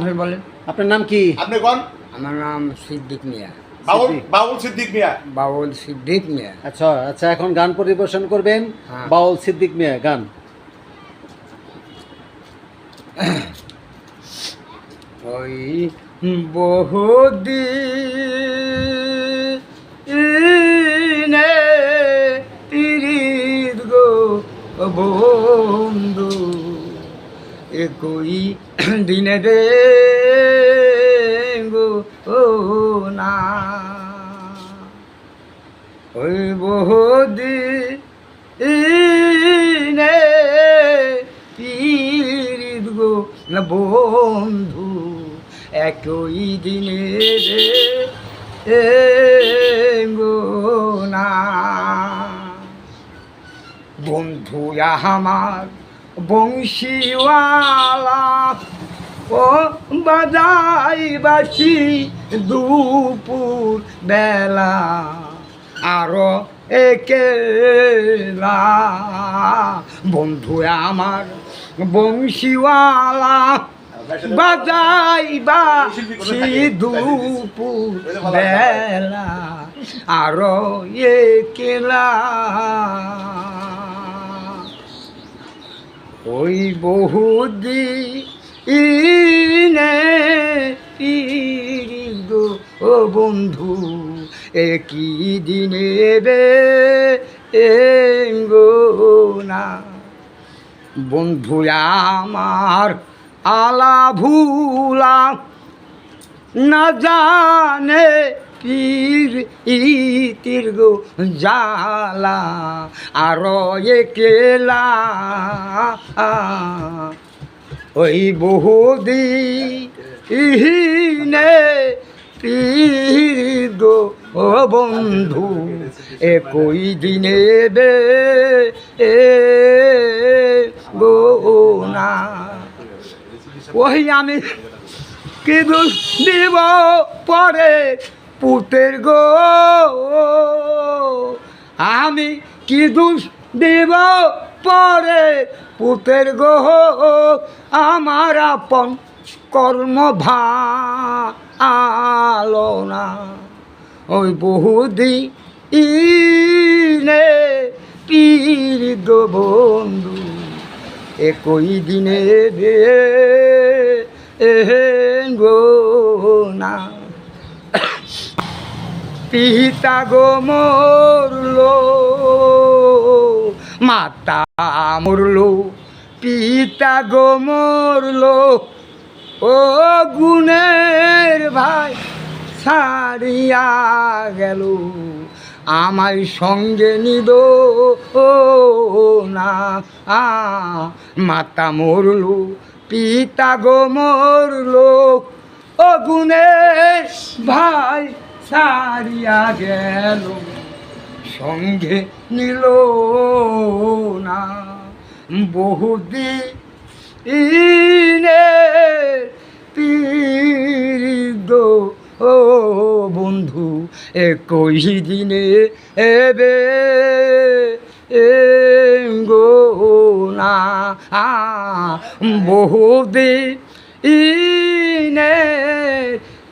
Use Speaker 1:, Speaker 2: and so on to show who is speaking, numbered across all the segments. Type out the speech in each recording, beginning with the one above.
Speaker 1: আপনি বলেন
Speaker 2: আপনার নাম কি?
Speaker 3: আপনি কোন?
Speaker 1: আমার নাম সিদ্দিক মিয়া।
Speaker 3: বাউল
Speaker 2: সিদ্দিক।
Speaker 3: বাউল সিদ্দিক মিয়া।
Speaker 1: বাউল সিদ্দিক মিয়া।
Speaker 2: আচ্ছা আচ্ছা এখন গান পরিবেশন করবেন।
Speaker 1: হ্যাঁ।
Speaker 2: বাউল সিদ্দিক মিয়া গান।
Speaker 1: ওই বহুদিনে তিরিদ গো বন্ধু একই দিনে রে গো ও না ওই বহুদি ইনে পীড়িত গো না বন্ধু একই দিনে রে গো না বন্ধু আমার বংশীওয়ালা। ও বাজাই বাসি দুপুর বেলা আরও একেলা। বন্ধু আমার বংশীওয়ালা বাজাই বাসি দুপুর বেলা আরও একেলা। ওই বহুদি ইনে পীড়িত ও বন্ধু, একই দিনে গো না। বন্ধু আমার আলা ভুলা না জানে পীর ইতির গো জালা আর একেলা। ওই বহুদি ইহিনে পীর গো ও বন্ধু, একই দিনে বে এ গো না ওই আমি কি দোষ দিব পরে পুতের গো, আমি কি দুষ দিব পরে? পুতের গো, আমার আপন কর্ম ভালো না ওই বহুদি ইনে পীর গো বন্ধু, একই দিনে এ গো না। পিতা গো মরলো, মাতা মরলো, পিতা গো মরলো। ও গুণের ভাই, ছাড়িয়া গেল, আমায় সঙ্গে নিদ ও না মাতা মরলো, পিতা গো মরলো। ও ভাই ছাড়িয়া গেল। সঙ্গে নিল না। বহুদি ইনে পীড়িত ও বন্ধু, একই দিনে এবে গো না। বহুদি ইনে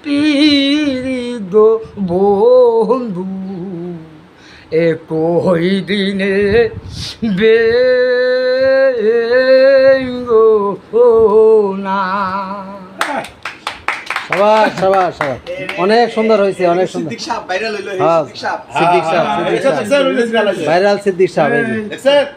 Speaker 1: পীড়িত বন্ধু একই দিনে বেঙ্গো না।
Speaker 2: সবাই সবাই সবাই অনেক সুন্দর হয়েছে অনেক সুন্দর।
Speaker 3: সিদ্দিক সাহেব সিদ্দিক
Speaker 2: ভাইরাল সিদ্দিক